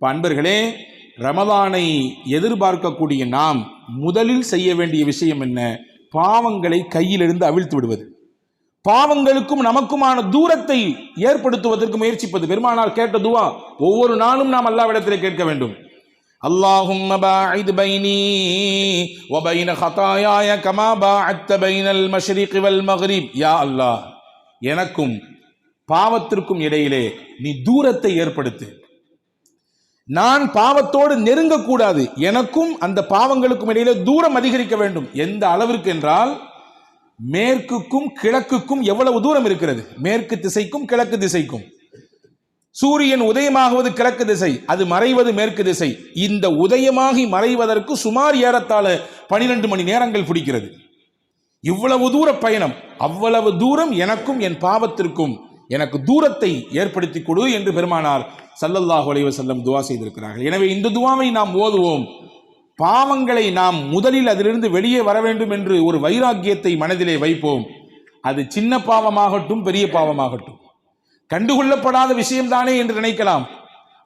இப்ப அன்பர்களே ரமதானை எதிர்பார்க்கக்கூடிய நாம் முதலில் செய்ய வேண்டிய விஷயம் என்ன பாவங்களை கையிலிருந்து அவிழ்த்து விடுவது பாவங்களுக்கும் நமக்குமான தூரத்தை ஏற்படுத்துவதற்கு முயற்சிப்பது பெருமானார் கேட்ட துவா ஒவ்வொரு நாளும் நாம் அல்லாவிடத்திலே கேட்க வேண்டும் اللهم باعد بيني وبين خطاياي كما باعدت بين المشرق والمغرب يا الله எனக்கும் பாவத்திற்கும் இடையிலே நீ தூரத்தை ஏற்படுத்து நான் பாவத்தோடு நெருங்கக்கூடாது. எனக்கும் அந்த பாவங்களுக்கும் இடையிலே தூரம் அதிகரிக்க வேண்டும். எந்த அளவிற்கு என்றால் மேற்குக்கும் கிழக்குக்கும் எவ்வளவு தூரம் இருக்கிறது? மேற்கு திசைக்கும் கிழக்கு திசைக்கும். சூரியன் உதயமாகுவது கிழக்கு திசை அது மறைவது மேற்கு திசை. இந்த உதயமாகி மறைவதற்கு சுமார் ஏறத்தாழ பனிரெண்டு மணி நேரங்கள் பிடிக்கிறது. இவ்வளவு தூர பயணம் அவ்வளவு தூரம் எனக்கும் என் பாவத்திற்கும் எனக்கு தூரத்தை ஏற்படுத்தி கொடு என்று பெருமானார் சல்லல்லாஹு அலைஹி செல்லம் துவா செய்திருக்கிறார்கள். எனவே இந்த துவாவை நாம் ஓதுவோம். பாவங்களை நாம் முதலில் அதிலிருந்து வெளியே வர வேண்டும் என்று ஒரு வைராக்கியத்தை மனதிலே வைப்போம். அது சின்ன பாவமாகட்டும் பெரிய பாவமாகட்டும். கண்டுகொள்ளப்படாத விஷயம்தானே என்று நினைக்கலாம்.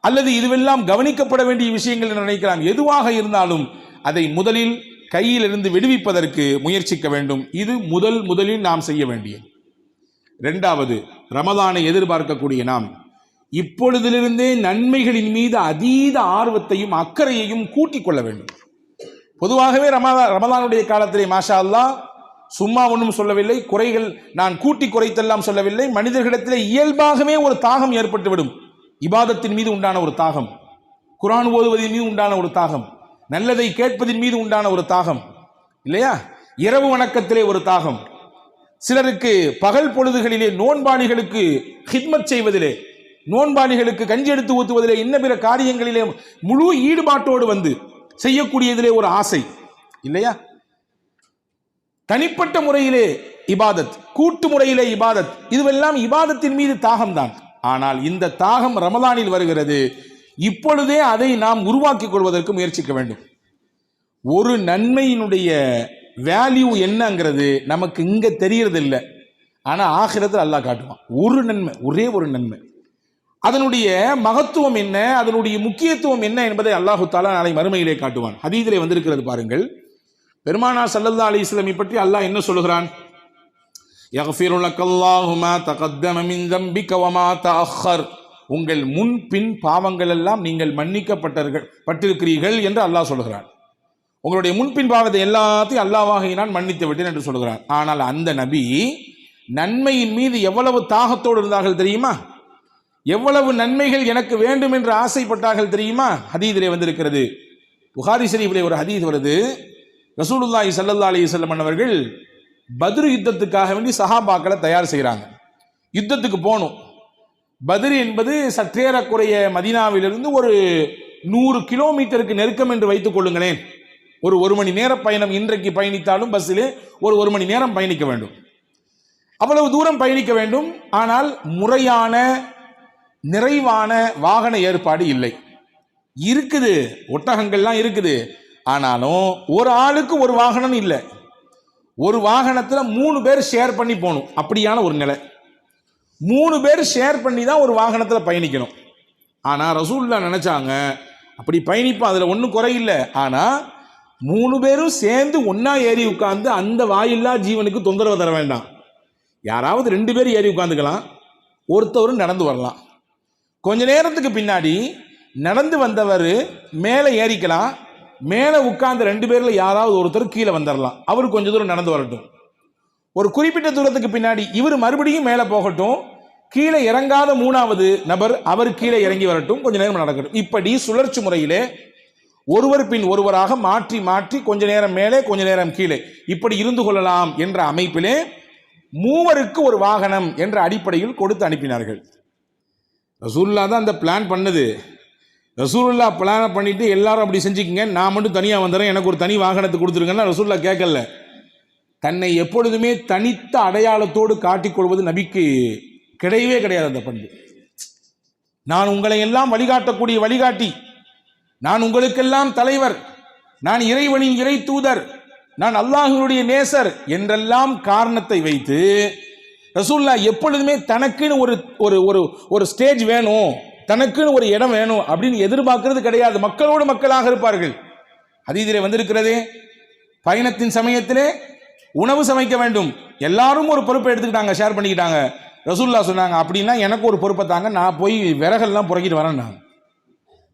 அல்லது இதுவெல்லாம் கவனிக்கப்பட வேண்டிய விஷயங்கள் என்று நினைக்கலாம். எதுவாக இருந்தாலும் அதை முதலில் கையிலிருந்து விடுவிப்பதற்கு முயற்சிக்க வேண்டும். இது முதல் முதலில் நாம் செய்ய வேண்டியது. ரெண்டாவது ரமதானை எதிர்பார்க்கக்கூடிய நாம். இப்பொழுதிலிருந்தே நன்மைகளின் மீது அதீத ஆர்வத்தையும் அக்கறையையும் கூட்டிக் கொள்ள வேண்டும். பொதுவாகவே ரமதா ரமதானுடைய காலத்திலே மாஷா அல்லா சும்மா ஒன்றும் சொல்லவில்லை குறைகள் நான் கூட்டி குறைத்தெல்லாம் சொல்லவில்லை மனிதர்களிடத்திலே இயல்பாகவே ஒரு தாகம் ஏற்பட்டுவிடும். இபாதத்தின் மீது உண்டான ஒரு தாகம். குரான் ஓதுவதின் மீது உண்டான ஒரு தாகம். நல்லதை கேட்பதின் மீது உண்டான ஒரு தாகம். இல்லையா? இரவு வணக்கத்திலே ஒரு தாகம். சிலருக்கு பகல் பொழுதுகளிலே நோன்பாளிகளுக்கு ஹிட்மத் செய்வதிலே நோன்பாளிகளுக்கு கஞ்சி எடுத்து ஊற்றுவதிலே இன்ன பிற காரியங்களிலே முழு ஈடுபாட்டோடு வந்து செய்யக்கூடியதிலே ஒரு ஆசை. இல்லையா? தனிப்பட்ட முறையிலே இபாதத் கூட்டு முறையிலே இபாதத் இதுவெல்லாம் இபாதத்தின் மீது தாகம்தான். ஆனால் இந்த தாகம் ரமலானில் வருகிறது. இப்பொழுதே அதை நாம் உருவாக்கிக் கொள்வதற்கு முயற்சிக்க வேண்டும். ஒரு நன்மையினுடைய வேல்யூ என்னங்கிறது நமக்கு இங்கே தெரியறது இல்லை ஆனால் ஆகிரத்தில் அல்லாஹ் காட்டுவான். ஒரு நன்மை ஒரே ஒரு நன்மை. அதனுடைய மகத்துவம் என்ன? அதனுடைய முக்கியத்துவம் என்ன என்பதை அல்லாஹு தாலா நாளை மறுமையிலே காட்டுவான். ஹதீதிலே வந்திருக்கிறது பாருங்கள். பெருமானா சல்லல்லா அலி இஸ்லாமை பற்றி அல்லாஹ் என்ன சொல்லுகிறான்? உங்கள் முன் பின் பாவங்கள் எல்லாம் நீங்கள் மன்னிக்கப்பட்டீர்கள் பட்டிருக்கிறீர்கள் என்று அல்லாஹ் சொல்கிறான் உங்களுடைய முன்பின் பாவத்தை எல்லாத்தையும் அல்லாவாக நான் மன்னித்து விட்டேன் என்று சொல்கிறார். ஆனால் அந்த நபி நன்மையின் மீது எவ்வளவு தாகத்தோடு இருந்தார்கள் தெரியுமா? எவ்வளவு நன்மைகள் எனக்கு வேண்டும் என்று ஆசைப்பட்டார்கள் தெரியுமா? ஹதீதிலே வந்திருக்கிறது. புகாரி ஷரீஃபிலே ஒரு ஹதீத் வருது. ரசூலுல்லாஹி சல்லல்லா அலி வஸல்லம் அவர்கள் பத்ரு யுத்தத்துக்காக வேண்டி சஹாபாக்களை தயார் செய்கிறாங்க. யுத்தத்துக்கு போகணும். பத்ரு என்பது சற்றேறக்குறைய மதீனாவிலிருந்து ஒரு நூறு கிலோமீட்டருக்கு நெருக்கம் என்று வைத்துக் கொள்ளுங்களேன். ஒரு ஒரு மணி நேர பயணம் இன்றைக்கு பயணித்தாலும் பஸ்ஸிலே ஒரு ஒரு மணி நேரம் பயணிக்க வேண்டும். அவ்வளவு தூரம் பயணிக்க வேண்டும். ஆனால் முறையான நிறைவான வாகன ஏற்பாடு இல்லை. இருக்குது. ஒட்டகங்கள்லாம் இருக்குது. ஆனாலும் ஒரு ஆளுக்கு ஒரு வாகனம் இல்லை. ஒரு வாகனத்தில் மூணு பேர் ஷேர் பண்ணி போகணும். அப்படியான ஒரு நிலை. மூணு பேர் ஷேர் பண்ணி தான் ஒரு வாகனத்தில் பயணிக்கணும். ஆனால் ரசூல்லா நினச்சாங்க அப்படி பயணிப்போம். அதில் ஒன்றும் குறையில்லை ஆனால் மூணு பேரும் சேர்ந்து ஒன்றா ஏறி உட்காந்து அந்த வாயில்லா ஜீவனுக்கு தொந்தரவு தர வேண்டாம். யாராவது ரெண்டு பேர் ஏறி உட்காந்துக்கலாம் ஒருத்தவரும் நடந்து வரலாம். கொஞ்ச நேரத்துக்கு பின்னாடி நடந்து வந்தவர் மேலே ஏறிக்கலாம். மேலே உட்கார்ந்து ரெண்டு பேரில் யாராவது ஒருத்தர் கீழே வந்துடலாம் அவர் கொஞ்ச தூரம் நடந்து வரட்டும். ஒரு குறிப்பிட்ட தூரத்துக்கு பின்னாடி இவர் மறுபடியும் மேலே போகட்டும். கீழே இறங்காத மூணாவது நபர் அவர் கீழே இறங்கி வரட்டும். கொஞ்ச நேரம் நடக்கட்டும். இப்படி சுழற்சி முறையிலே ஒருவர் பின் ஒருவராக மாற்றி மாற்றி கொஞ்ச நேரம் மேலே கொஞ்ச நேரம் கீழே. இப்படி இருந்து கொள்ளலாம் என்ற அமைப்பிலே மூவருக்கு ஒரு வாகனம் என்ற அடிப்படையில் கொடுத்து அனுப்பினார்கள். ரசூல்லா தான் அந்த பிளான் பண்ணது. ரசூல்லா பிளான் பண்ணிட்டு எல்லாரும் அப்படி செஞ்சுக்கங்க நான் மட்டும் தனியாக வந்துடுறேன் எனக்கு ஒரு தனி வாகனத்தை கொடுத்துருங்கன்னா ரசூல்லா கேட்கல. தன்னை எப்பொழுதுமே தனித்த அடையாளத்தோடு காட்டிக்கொள்வது நபிக்கு கிடையவே கிடையாது அந்த பண்பு. நான் உங்களை எல்லாம் வழிகாட்டக்கூடிய வழிகாட்டி. நான் உங்களுக்கெல்லாம் தலைவர். நான் இறைவனின் இறை தூதர். நான் அல்லாஹினுடைய நேசர் என்றெல்லாம் காரணத்தை வைத்து ரசூல்லா எப்பொழுதுமே தனக்குன்னு ஒரு ஒரு ஒரு ஒரு ஸ்டேஜ் வேணும் தனக்குன்னு ஒரு இடம் வேணும் அப்படின்னு எதிர்பார்க்கறது கிடையாது. மக்களோடு மக்களாக இருப்பார்கள். ஹதீதிலே வந்திருக்கிறதே பயணத்தின் சமயத்திலே உணவு சமைக்க வேண்டும். எல்லாரும் ஒரு பொறுப்பை எடுத்துக்கிட்டாங்க ஷேர் பண்ணிக்கிட்டாங்க. ரசூல்லா சொன்னாங்க அப்படின்னா எனக்கு ஒரு பொறுப்பை தாங்க நான் போய் விறகெல்லாம் புறக்கிட்டு வரேன்னாங்க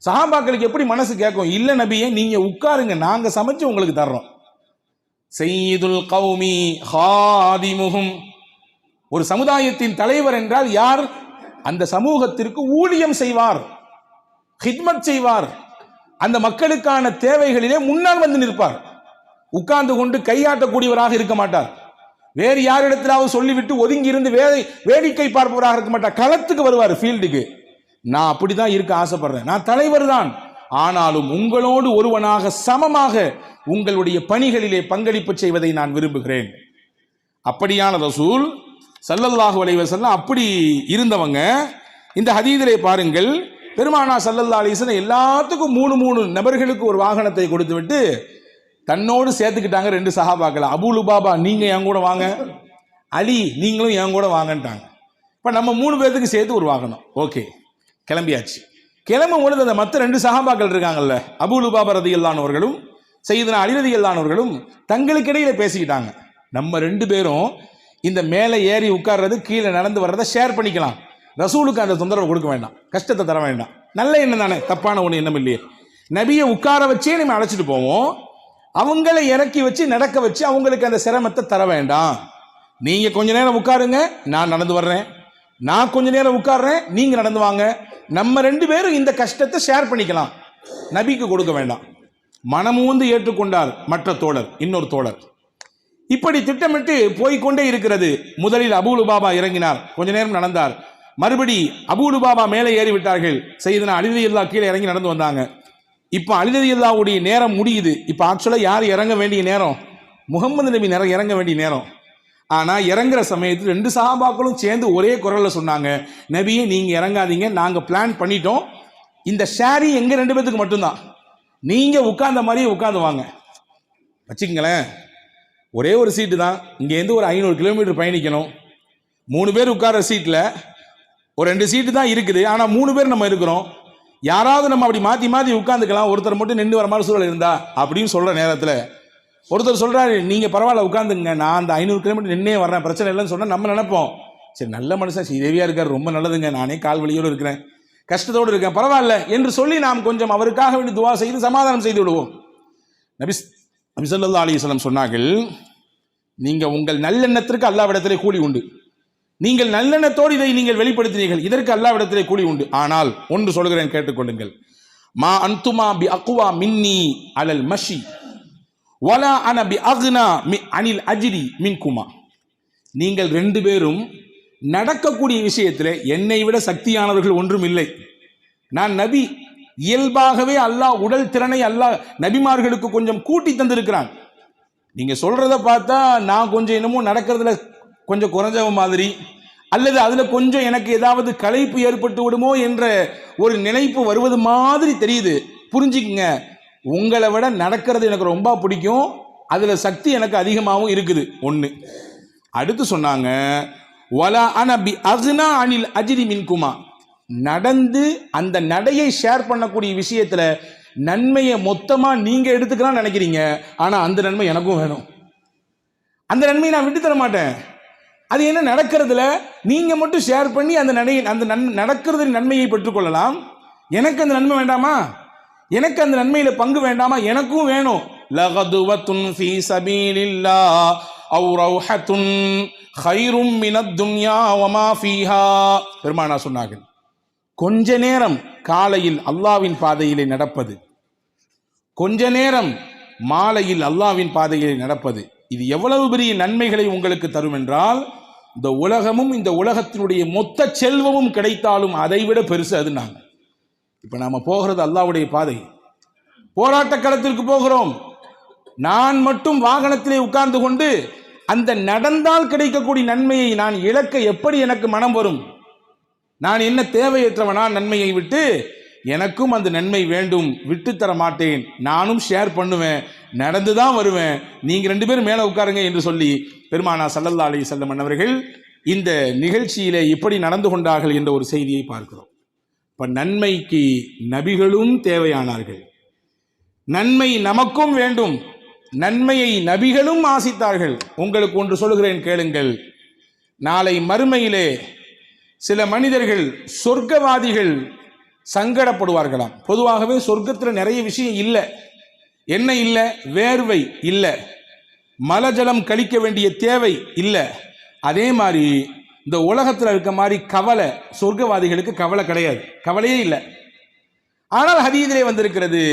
சஹாபாக்களுக்கு எப்படி மனசு கேட்கும்? இல்ல நபியே நீங்க உட்காருங்க நாங்க சமைச்சு உங்களுக்கு தர்றோம். செய்துல் கௌமி ஹாதிமுகும் ஒரு சமுதாயத்தின் தலைவர் என்றால் யார்? அந்த சமூகத்திற்கு ஊழியம் செய்வார் ஹிட்மத் செய்வார். அந்த மக்களுக்கான தேவைகளிலே முன்னால் வந்து நிற்பார். உட்கார்ந்து கொண்டு கையாட்டக்கூடியவராக இருக்க மாட்டார். வேறு யாரிடத்திலாவது சொல்லிவிட்டு ஒதுங்கி இருந்து வேலை வேடிக்கை பார்ப்பவராக இருக்க மாட்டார். களத்துக்கு வருவார் ஃபீல்டுக்கு நான் அப்படி தான் இருக்க ஆசைப்படுறேன். நான் தலைவர் தான் ஆனாலும் உங்களோடு ஒருவனாக சமமாக உங்களுடைய பணிகளிலே பங்களிப்பு செய்வதை நான் விரும்புகிறேன். அப்படியான ரசூல் சல்லல்லாஹு அலைவசல்லாம் அப்படி இருந்தவங்க இந்த ஹதீதிலே பாருங்கள் பெருமானா சல்லல்லா அலிசன் எல்லாத்துக்கும் மூணு மூணு நபர்களுக்கு ஒரு வாகனத்தை கொடுத்து விட்டு தன்னோடு சேர்த்துக்கிட்டாங்க ரெண்டு சஹாபாக்கள். அபூலு பாபா நீங்க என் கூட வாங்க. அலி நீங்களும் என் கூட வாங்கன்ட்டாங்க. இப்போ நம்ம மூணு பேர்த்துக்கு சேர்த்து ஒரு வாகனம். ஓகே. கிளம்பியாச்சு. கிளம்பும் பொழுது அந்த மற்ற ரெண்டு சஹாபாக்கள் இருக்காங்கல்ல அபூலு பாபா ரதியல்லானவர்களும் செய்தனா அலி இல்லானவர்களும் தங்களுக்கு இடையில பேசிக்கிட்டாங்க. நம்ம ரெண்டு பேரும் இந்த மேலே ஏறி உட்கார்றது கீழே நடந்து வர்றதை ஷேர் பண்ணிக்கலாம். ரசூலுக்கு அந்த தொந்தரவு கொடுக்க வேண்டாம். கஷ்டத்தை தர வேண்டாம். நல்ல எண்ணம் தானே தப்பான ஒன்று எண்ணம் இல்லையே. நபியை உட்கார வச்சே நம்ம அழைச்சிட்டு போவோம். அவங்களை இறக்கி வச்சு நடக்க வச்சு அவங்களுக்கு அந்த சிரமத்தை தர வேண்டாம். நீங்கள் கொஞ்ச நேரம் உட்காருங்க நான் நடந்து வர்றேன். நான் கொஞ்ச நேரம் உட்கார்றேன் நீங்கள் நடந்து வாங்க. நம்ம ரெண்டு பேரும் இந்த கஷ்டத்தை ஷேர் பண்ணிக்கலாம். நபிக்கு கொடுக்க வேண்டாம். மனமும் வந்து ஏற்றுக்கொண்டார் மற்ற தோழர் இன்னொரு தோழர். இப்படி திட்டமிட்டு போய்க்கொண்டே இருக்கிறது. முதலில் அபூலு பாபா இறங்கினார். கொஞ்ச நேரம் நடந்தார். மறுபடி அபூலு பாபா மேலே ஏறி விட்டார்கள் செய்தனா அலிதையில்லா கீழே இறங்கி நடந்து வந்தாங்க. இப்போ அலிதையில்லாவுடைய நேரம் முடியுது. இப்போ ஆக்சுவலாக யார் இறங்க வேண்டிய நேரம்? முகமது நபி நேரம் இறங்க வேண்டிய நேரம். ஆனால் இறங்குற சமயத்தில் ரெண்டு சஹாபாக்களும் சேர்ந்து ஒரே குரலில் சொன்னாங்க நபியே நீங்கள் இறங்காதீங்க நாங்கள் பிளான் பண்ணிட்டோம். இந்த ஷேரி எங்கள் ரெண்டு பேத்துக்கு மட்டும்தான். நீங்கள் உட்கார்ந்த மாதிரியே உட்காந்து வாங்க. வச்சுக்கங்களேன். ஒரே ஒரு சீட்டு தான். இங்கேருந்து ஒரு ஐநூறு கிலோமீட்டர் பயணிக்கணும். மூணு பேர் உட்கார்ற சீட்டில் ஒரு ரெண்டு சீட்டு தான் இருக்குது. ஆனால் மூணு பேர் நம்ம இருக்கிறோம். யாராவது நம்ம அப்படி மாற்றி மாற்றி உட்காந்துக்கலாம் ஒருத்தர் மட்டும் நின்று வர மாதிரி சூழல் இருந்தா அப்படின்னு சொல்கிற நேரத்தில் ஒருத்தர் சொல்கிறாரு நீங்கள் பரவாயில்ல உட்காந்துங்க நான் அந்த ஐநூறு கிலோமீட்டர் நின்னே வர்றேன். பிரச்சனை இல்லைன்னு சொன்னால் நம்ம நினைப்போம். சரி நல்ல மனுஷன் ஸ்ரீதேவியாக இருக்கார் ரொம்ப நல்லதுங்க. நானே கால் வழியோடு இருக்கிறேன். கஷ்டத்தோடு இருக்கேன். பரவாயில்ல என்று சொல்லி நாம் கொஞ்சம் அவருக்காக வேண்டி துவா செய்து சமாதானம் செய்து விடுவோம். நபி நபி ஸல்லல்லாஹு அலைஹி சொன்னார்கள் நீங்கள் உங்கள் நல்லெண்ணத்திற்கு அல்லாவிடத்திலே கூலி உண்டு. நீங்கள் நல்லெண்ணத்தோடு இதை நீங்கள் வெளிப்படுத்தினீர்கள். இதற்கு அல்லாவிடத்திலே கூலி உண்டு. ஆனால் ஒன்று சொல்கிறேன் கேட்டுக்கொள்ளுங்கள். மா அன்துமா பி அக்குவா மின்னி அலல் மஷி. வலா அனபி அக்னா மி அனில் அஜிரி மின்குமா நீங்கள் ரெண்டு பேரும் நடக்கக்கூடிய விஷயத்தில் என்னை விட சக்தியானவர்கள் ஒன்றும் இல்லை. நான் நபி இயல்பாகவே அல்லாஹ் உடல் திறனை அல்லாஹ் நபிமார்களுக்கு கொஞ்சம் கூட்டி தந்திருக்கிறான். நீங்கள் சொல்கிறத பார்த்தா நான் கொஞ்சம் என்னமோ நடக்கிறதுல கொஞ்சம் குறைஞ்சவ மாதிரி அல்லது அதில் கொஞ்சம் எனக்கு ஏதாவது களைப்பு ஏற்பட்டு விடுமோ என்ற ஒரு நினைப்பு வருவது மாதிரி தெரியுது. புரிஞ்சுக்குங்க. உங்களை விட நடக்கிறது எனக்கு ரொம்ப பிடிக்கும். அதில் சக்தி எனக்கு அதிகமாகவும் இருக்குது. ஒன்று அடுத்து சொன்னாங்க வலா அனபி அக்னா அனில் அஜிரி மின்குமா? நடந்து அந்த நடையை ஷேர் பண்ணக்கூடிய விஷயத்தில் நன்மையை மொத்தமாக நீங்கள் எடுத்துக்கலாம்னு நினைக்கிறீங்க. ஆனால் அந்த நன்மை எனக்கும் வேணும். அந்த நன்மையை நான் விட்டு தர மாட்டேன். அது என்ன நடக்கிறதுல? நீங்கள் மட்டும் ஷேர் பண்ணி அந்த நடை அந்த நன் நடக்கிறது நன்மையை பெற்றுக்கொள்ளலாம் எனக்கு அந்த நன்மை வேண்டாமா? எனக்கு அந்த நன்மையில பங்கு வேண்டாமா? எனக்கும் வேணும். லகதுவத்துன் ஃபி சபீலில்லா அவு ரௌஹத்துன் ஹைரும் மினத் துன்யா வமா ஃபீஹா. பெருமானா சொன்னார்கள் கொஞ்ச நேரம் காலையில் அல்லாவின் பாதையிலே நடப்பது கொஞ்ச நேரம் மாலையில் அல்லாவின் பாதையிலே நடப்பது இது எவ்வளவு பெரிய நன்மைகளை உங்களுக்கு தரும் என்றால் இந்த உலகமும் இந்த உலகத்தினுடைய மொத்த செல்வமும் கிடைத்தாலும் அதைவிட பெருசு அது நாங்கள் இப்ப நாம போகிறது அல்லாவுடைய பாதை. போராட்ட களத்திற்கு போகிறோம். நான் மட்டும் வாகனத்திலே உட்கார்ந்து கொண்டு அந்த நடந்தால் கிடைக்கக்கூடிய நன்மையை நான் இழக்க எப்படி எனக்கு மனம் வரும்? நான் என்ன தேவையற்றவனா நன்மையை விட்டு எனக்கும் அந்த நன்மை வேண்டும் விட்டு தர மாட்டேன். நானும் ஷேர் பண்ணுவேன் நடந்து தான் வருவேன். நீங்க ரெண்டு பேரும் மேலே உட்காருங்க என்று சொல்லி பெருமானா சல்லல்லா அலி செல்லம் அவர்கள் இந்த நிகழ்ச்சியிலே இப்படி நடந்து கொண்டார்கள் என்ற ஒரு செய்தியை பார்க்கிறோம். இப்ப நன்மைக்கு நபிகளும் தேவையானார்கள். நன்மை நமக்கும் வேண்டும். நன்மையை நபிகளும் ஆசித்தார்கள். உங்களுக்கு ஒன்று சொல்கிறேன் கேளுங்கள். நாளை மறுமையிலே சில மனிதர்கள் சொர்க்கவாதிகள் சங்கடப்படுவார்களாம். பொதுவாகவே சொர்க்கத்தில் நிறைய விஷயம் இல்லை. என்ன இல்லை? வேர்வை இல்லை. மலஜலம் கழிக்க வேண்டிய தேவை இல்லை. அதே மாதிரி இந்த உலகத்தில் இருக்க மாதிரி கவலை சொர்க்கவாதிகளுக்கு கவலை கிடையாது. கவலையே இல்லை. ஆனால் ஹதீதிலே வந்திருக்கிறது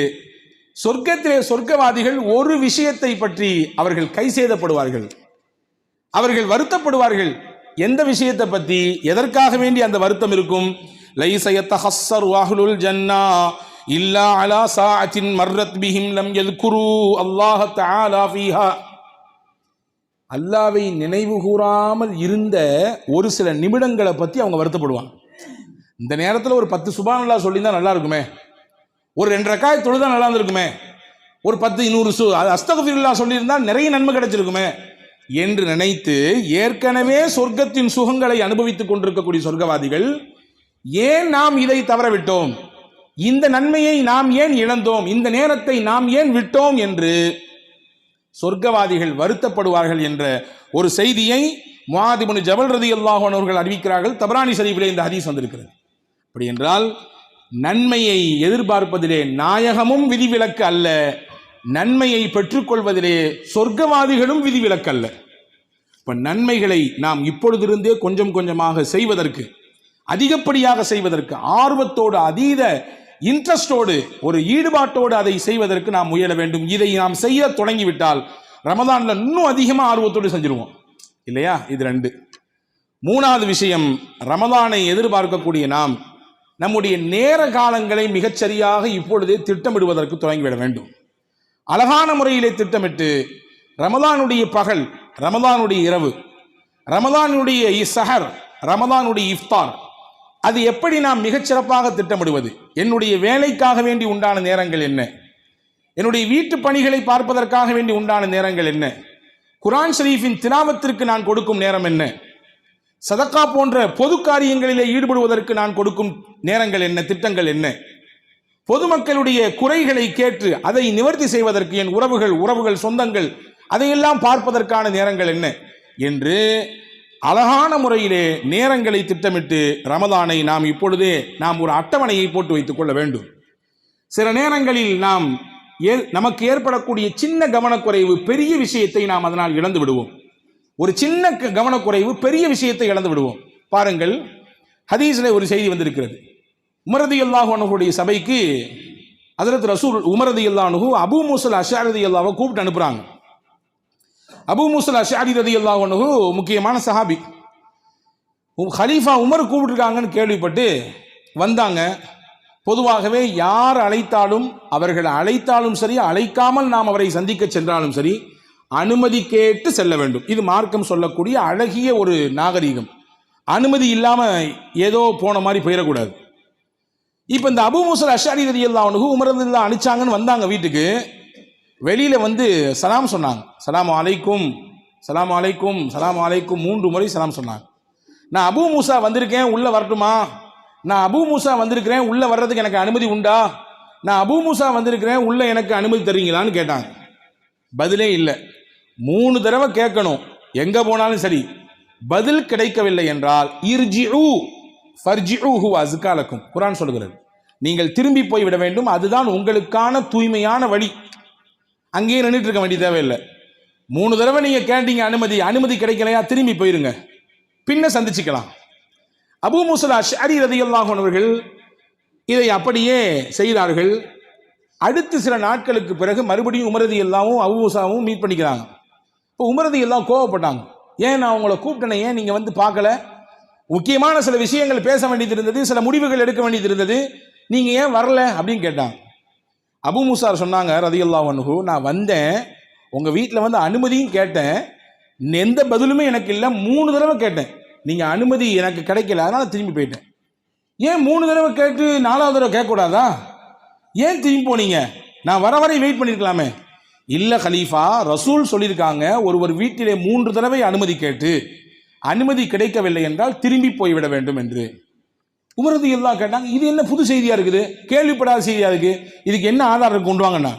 சொர்க்கத்திலே சொர்க்கவாதிகள் ஒரு விஷயத்தை பற்றி அவர்கள் கை செய்தப்படுவார்கள் அவர்கள் வருத்தப்படுவார்கள். எந்த விஷயத்தை பற்றி எதற்காக வேண்டி அந்த வருத்தம் இருக்கும்? லைசயத்த ஹஸ்ஸர் வாஹுலுல் ஜன்னா இல்லா அலா சாஅத்தின் மர்ரத் பிஹிம் லம் யذ்குரு அல்லாஹ் தஆலா ஃபீஹா. அல்லாவை நினைவு கூறாமல் இருந்த ஒரு சில நிமிடங்களை பற்றி அவங்க வருத்தப்படுவாங்க. இந்த நேரத்தில் ஒரு பத்து சுபானல்லா சொல்லியிருந்தால் நல்லா இருக்குமே. ஒரு ரெண்டு ரக்காய் தொழுதா நல்லா இருந்திருக்குமே. ஒரு பத்து இன்னொரு சு அஸ்தகுல்லா சொல்லியிருந்தால் நிறைய நன்மை கிடைச்சிருக்குமே. என்று நினைத்து ஏற்கனவே சொர்க்கத்தின் சுகங்களை அனுபவித்துக் கொண்டிருக்கக்கூடிய சொர்க்கவாதிகள் ஏன் நாம் இதை தவறவிட்டோம்? இந்த நன்மையை நாம் ஏன் இழந்தோம்? இந்த நேரத்தை நாம் ஏன் விட்டோம்? என்று சொர்க்கவாதிகள் வருத்தப்படுவார்கள் என்ற ஒரு செய்தியை முவாதிபுனு ஜபல் ரதி அவர்கள் அறிவிக்கிறார்கள். தபரானி ஷரீஃபிலே இந்த ஹதீஸ் வந்திருக்கிறது. அப்படி என்றால் நன்மையை எதிர்பார்ப்பதிலே நாயகமும் விதிவிலக்கு அல்ல. நன்மையை பெற்றுக்கொள்வதிலே சொர்க்கவாதிகளும் விதிவிலக்கு அல்ல. இப்ப நன்மைகளை நாம் இப்பொழுதிருந்தே கொஞ்சம் கொஞ்சமாக செய்வதற்கு அதிகப்படியாக செய்வதற்கு ஆர்வத்தோடு அதீத இன்ட்ரெஸ்டோடு ஒரு ஈடுபாட்டோடு அதை செய்வதற்கு நாம் முயல வேண்டும். இதை நாம் செய்ய தொடங்கிவிட்டால் ரமதான்ல இன்னும் அதிகமாக ஆர்வத்தோடு செஞ்சிருவோம். இல்லையா? இது ரெண்டு. மூணாவது விஷயம் ரமதானை எதிர்பார்க்கக்கூடிய நாம் நம்முடைய நேர காலங்களை மிகச்சரியாக இப்பொழுதே திட்டமிடுவதற்கு தொடங்கிவிட வேண்டும். அழகான முறையிலே திட்டமிட்டு ரமதானுடைய பகல் ரமதானுடைய இரவு ரமதானுடைய இசஹர் ரமதானுடைய இஃப்தார் அது எப்படி நாம் மிகச்சிறப்பாக திட்டமிடுவது? என்னுடைய வேலைக்காக வேண்டி உண்டான நேரங்கள் என்ன? என்னுடைய வீட்டு பணிகளை பார்ப்பதற்காக வேண்டி உண்டான நேரங்கள் என்ன? குரான் ஷரீஃபின் திலாவத்திற்கு நான் கொடுக்கும் நேரம் என்ன? சதக்கா போன்ற பொது காரியங்களிலே ஈடுபடுவதற்கு நான் கொடுக்கும் நேரங்கள் என்ன? திட்டங்கள் என்ன? பொதுமக்களுடைய குறைகளை கேட்டு அதை நிவர்த்தி செய்வதற்கு என் உறவுகள் உறவுகள் சொந்தங்கள் அதையெல்லாம் பார்ப்பதற்கான நேரங்கள் என்ன? என்று அழகான முறையிலே நேரங்களை திட்டமிட்டு ரமதானை நாம் இப்பொழுதே நாம் ஒரு அட்டவணையை போட்டு வைத்துக் கொள்ள வேண்டும். சில நேரங்களில் நாம் ஏ- நமக்கு ஏற்படக்கூடிய சின்ன கவனக்குறைவு பெரிய விஷயத்தை நாம் அதனால் இழந்து விடுவோம். ஒரு சின்ன க- கவனக்குறைவு பெரிய விஷயத்தை இழந்து விடுவோம். பாருங்கள் ஹதீஸில் ஒரு செய்தி வந்திருக்கிறது. உமரதி அல்லாஹனுடைய சபைக்கு ஹதரத் ரசூல் உமரதி அல்லாஹு அபு மூசல் அஷாரதி அல்லாவை கூப்பிட்டு அனுப்புகிறாங்க அபு மூசல் அஷாரி ரதி அல்லாஹனு முக்கியமான சஹாபி. உம் ஹலீஃபா உமர் கூப்பிட்டுருக்காங்கன்னு கேள்விப்பட்டு வந்தாங்க. பொதுவாகவே யார் அழைத்தாலும் அவர்கள் அழைத்தாலும் சரி அழைக்காமல் நாம் அவரை சந்திக்க சென்றாலும் சரி அனுமதி கேட்டு செல்ல வேண்டும். இது மார்க்கம் சொல்லக்கூடிய அழகிய ஒரு நாகரீகம். அனுமதி இல்லாமல் ஏதோ போன மாதிரி போயிடக்கூடாது. இப்போ இந்த அபு மூசல் அஷாரி ரதி அல்லாஹனுக்கு உமரதுல்லா அனுப்பிச்சாங்கன்னு வந்தாங்க வீட்டுக்கு. வெளியில் வந்து சலாம் சொன்னாங்க. சலாம் அலைக்கும் சலாம் அலைக்கும் சலாம் அலைக்கும் மூன்று முறை சலாம் சொன்னாங்க. நான் அபு மூசா வந்திருக்கேன் உள்ளே வரட்டுமா? நான் அபு மூசா வந்திருக்கிறேன் உள்ளே வர்றதுக்கு எனக்கு அனுமதி உண்டா? நான் அபு மூசா வந்திருக்கிறேன் உள்ளே எனக்கு அனுமதி தருவீங்களான்னு கேட்டாங்க. பதிலே இல்லை. மூணு தடவை கேட்கணும். எங்கே போனாலும் சரி. பதில் கிடைக்கவில்லை என்றால் இர்ஜிஉ ஃபர்ஜி ஹுவ அஸ்காலக்கும். குரான் சொல்கிறது நீங்கள் திரும்பி போய் விட வேண்டும். அதுதான் உங்களுக்கான தூய்மையான வழி. அங்கேயே நின்றுட்டு இருக்க வேண்டிய தேவையில்லை. மூணு தடவை நீங்கள் கேட்டீங்க அனுமதி அனுமதி கிடைக்கலையா திரும்பி போயிருங்க. பின்ன சந்திச்சுக்கலாம். அபு முசல் அஷாரி ரதியல்லாஹு அவர்கள் இதை அப்படியே செய்தார்கள். அடுத்து சில நாட்களுக்கு பிறகு மறுபடியும் உமரதி எல்லாவும் அபு மீட் பண்ணிக்கிறாங்க. இப்போ உமரதி எல்லாம் கோவப்பட்டாங்க. ஏன் நான் உங்களை கூப்பிட்டேனே ஏன் நீங்கள் வந்து பார்க்கல? முக்கியமான சில விஷயங்கள் பேச வேண்டியது இருந்தது சில முடிவுகள் எடுக்க வேண்டியது இருந்தது. நீங்கள் ஏன் வரல அப்படின்னு கேட்டாங்க. அபு முசார் சொன்னாங்க ரதியுல்லா அன்ஹு நான் வந்தேன் உங்கள் வீட்டில் வந்து அனுமதியும் கேட்டேன். எந்த பதிலுமே எனக்கு இல்லை மூணு தடவை கேட்டேன். நீங்கள் அனுமதி எனக்கு கிடைக்கல அதனால் திரும்பி போயிட்டேன். ஏன் மூணு தடவை கேட்டு நாலாவது தடவை கேட்கக்கூடாதா? ஏன் திரும்பி போனீங்க? நான் வர வரை வெயிட் பண்ணியிருக்கலாமே இல்லை கலீஃபா ரசூல் சொல்லியிருக்காங்க ஒருவர் வீட்டிலே மூன்று தடவை அனுமதி கேட்டு அனுமதி கிடைக்கவில்லை என்றால் திரும்பி போய்விட வேண்டும் என்று. உமரது எல்லாம் கேட்டாங்க இது என்ன புது செய்தியாக இருக்குது? கேள்விப்படாத செய்தியாக இருக்குது இதுக்கு என்ன ஆதாரம் கொண்டு வாங்கண்ணா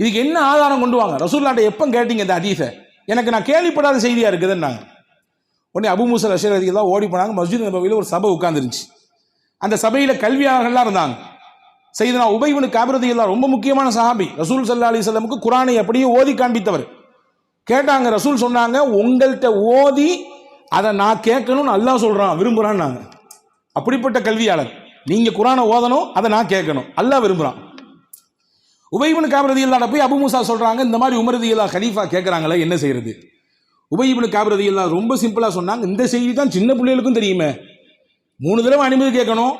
இதுக்கு என்ன ஆதாரம் கொண்டு வாங்க? ரசூல்லாட்ட எப்போ கேட்டீங்க இந்த ஹதீஸை? எனக்கு நான் கேள்விப்படாத செய்தியாக இருக்குதுன்னாங்க. உடனே அபு மூசல் அஷர் எல்லாம் ஓடி போனாங்க மஸ்ஜித் நபவியில் ஒரு சபை உட்காந்துருந்துச்சு அந்த சபையில் கல்வியாளர்கள்லாம் இருந்தாங்க. செய்தனா உபைவனு காபிரதி எல்லாம் ரொம்ப முக்கியமான சஹாபி. ரசூல் சல்லா அலி சொல்லமுக்கு குரானை அப்படியே ஓதி காண்பித்தவர். கேட்டாங்க ரசூல் சொன்னாங்க உங்கள்கிட்ட ஓதி அதை நான் கேட்கணும்னு அல்லாஹ் சொல்றான் நாங்கள் அப்படிப்பட்ட கல்வியாளர் நீங்கள் குரானை ஓதணும் அதை நான் கேட்கணும். அல்லாஹ் விரும்புகிறான் உபயிபின் காபிரதி இல்லாட போய் அபு மூசா சொல்கிறாங்க இந்த மாதிரி உமரதி இல்லா கேட்குறாங்களே என்ன செய்கிறது உபயிபின் காபிரதி இல்லா ரொம்ப சிம்பிளாக சொன்னாங்க இந்த செய்தி தான் சின்ன பிள்ளைகளுக்கும் தெரியுமே. மூணு தடவை அனுமதி கேட்கணும்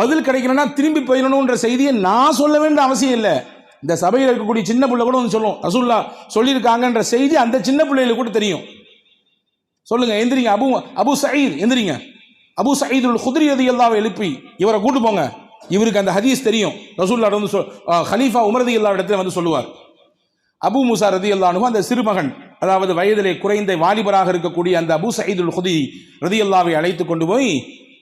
பதில் கிடைக்கணும்னா திரும்பி போயிடணுன்ற செய்தியை நான் சொல்ல வேண்டிய அவசியம் இல்லை. இந்த சபையில் இருக்கக்கூடிய சின்ன பிள்ளை கூட வந்து சொல்லும் ரசூல்லா சொல்லியிருக்காங்கன்ற செய்தி அந்த சின்ன பிள்ளைகளுக்கு கூட தெரியும். சொல்லுங்க எந்திரிங்க. அபு அபு சயீர் எந்திரிங்க. அபு சயீதுல் குதிரி ரதி அல்லாவை எழுப்பி இவரை கூட்டு போங்க. இவருக்கு அந்த ஹதீஸ் தெரியும். ரசூல்லா வந்து சொல் ஹலீஃபா உமரதி அல்லா இடத்துல வந்து சொல்லுவார். அபு முசா ரதி அல்லானு அந்த சிறுமகன் அதாவது வயதிலே குறைந்த வாலிபராக இருக்கக்கூடிய அந்த அபு சயீதுல் குதி ரதி அல்லாவை அழைத்து கொண்டு போய்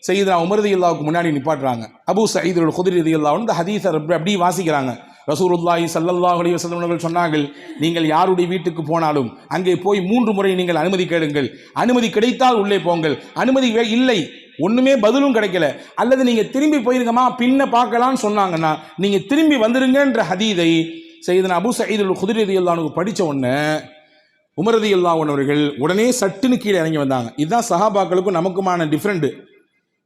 செய்தா உமரதி அல்லாவுக்கு முன்னாடி நிப்பாட்டுறாங்க. அபு சயீதுல் குதிரி ரதி அல்லாவும் இந்த ஹதீஸை அப்படி அப்படியே வாசிக்கிறாங்க. ரசூருல்லாஹி ஸல்லல்லாஹு அலி வசல்லம் அவர்கள் சொன்னார்கள் நீங்கள் யாருடைய வீட்டுக்கு போனாலும் அங்கே போய் மூன்று முறை நீங்கள் அனுமதி கேளுங்கள். அனுமதி கிடைத்தால் உள்ளே போங்கள். அனுமதி இல்லை ஒன்றுமே பதிலும் கிடைக்கல. அல்லது நீங்கள் திரும்பி போயிருங்கம்மா பின்ன பார்க்கலாம்னு சொன்னாங்கன்னா நீங்கள் திரும்பி வந்துருங்கன்ற ஹதீதை செய்தன அபு சயீதுல் குதிரதி அல்லானுக்கு படித்த உடனே உமரதி அல்லாஹ் அவர்கள் உடனே சட்டுன்னு கீழே இறங்கி வந்தாங்க. இதுதான் சஹாபாக்களுக்கும் நமக்குமான டிஃப்ரெண்ட்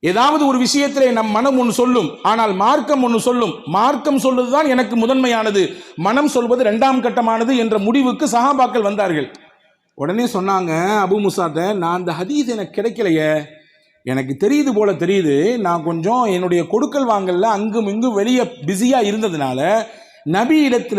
ஏதாவது ஒரு விஷயத்தில் நம் மனம் ஒன்று சொல்லும் ஆனால் மார்க்கம் ஒன்று சொல்லும். மார்க்கம் சொல்வது தான் எனக்கு முதன்மையானது. மனம் சொல்வது ரெண்டாம் கட்டமானது என்ற முடிவுக்கு சஹாபாக்கள் வந்தார்கள். உடனே சொன்னாங்க அபு முசாத்த நான் அந்த ஹதீஸ் எனக்கு கிடைக்கலையே. எனக்கு தெரியுது போல தெரியுது. நான் கொஞ்சம் என்னுடைய கொடுக்கல் வாங்கல அங்கும் இங்கும் வெளியே பிஸியாக இருந்ததுனால நபி இடத்துல